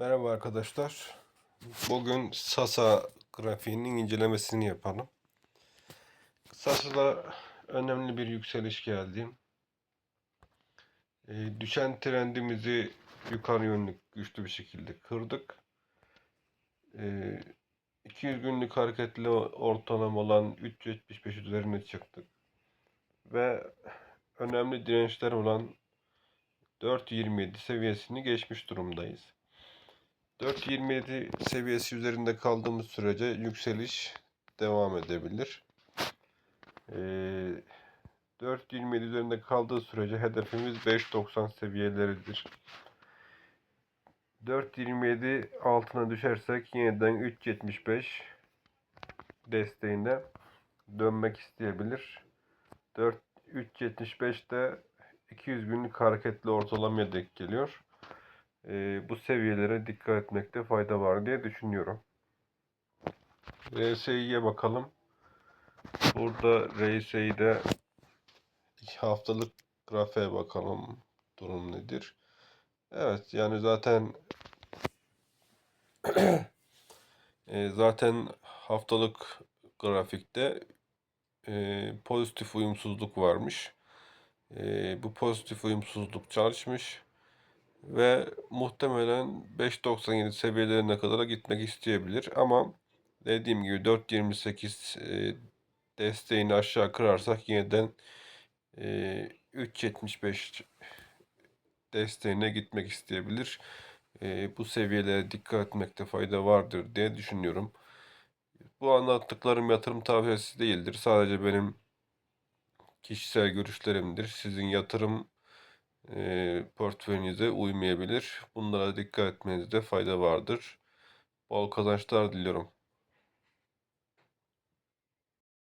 Merhaba arkadaşlar. Bugün Sasa grafiğinin incelemesini yapalım. Sasa'da önemli bir yükseliş geldi. Ee, düşen trendimizi yukarı yönlü güçlü bir şekilde kırdık. Ee, 200 günlük hareketli ortalama olan 375 üzerine çıktık. Ve önemli dirençler olan 4.27 seviyesini geçmiş durumdayız. 4.27 seviyesi üzerinde kaldığımız sürece yükseliş devam edebilir. Ee, 4.27 üzerinde kaldığı sürece hedefimiz 5.90 seviyeleridir. 4.27 altına düşersek yeniden 3.75 desteğinde dönmek isteyebilir. 4 3.75 de 200 günlük hareketli ortalamaya denk geliyor. Ee, bu seviyelere dikkat etmekte fayda var diye düşünüyorum. RSI'ye bakalım. Burada RSI'de haftalık grafiğe bakalım. Durum nedir? Evet yani zaten e, zaten haftalık grafikte e, pozitif uyumsuzluk varmış. E, bu pozitif uyumsuzluk çalışmış ve muhtemelen 5.97 seviyelerine kadar gitmek isteyebilir ama dediğim gibi 4.28 e, desteğini aşağı kırarsak yeniden e, 3.75 desteğine gitmek isteyebilir. E, bu seviyelere dikkat etmekte fayda vardır diye düşünüyorum. Bu anlattıklarım yatırım tavsiyesi değildir. Sadece benim kişisel görüşlerimdir. Sizin yatırım e, portföyünüze uymayabilir. Bunlara dikkat etmenizde fayda vardır. Bol kazançlar diliyorum.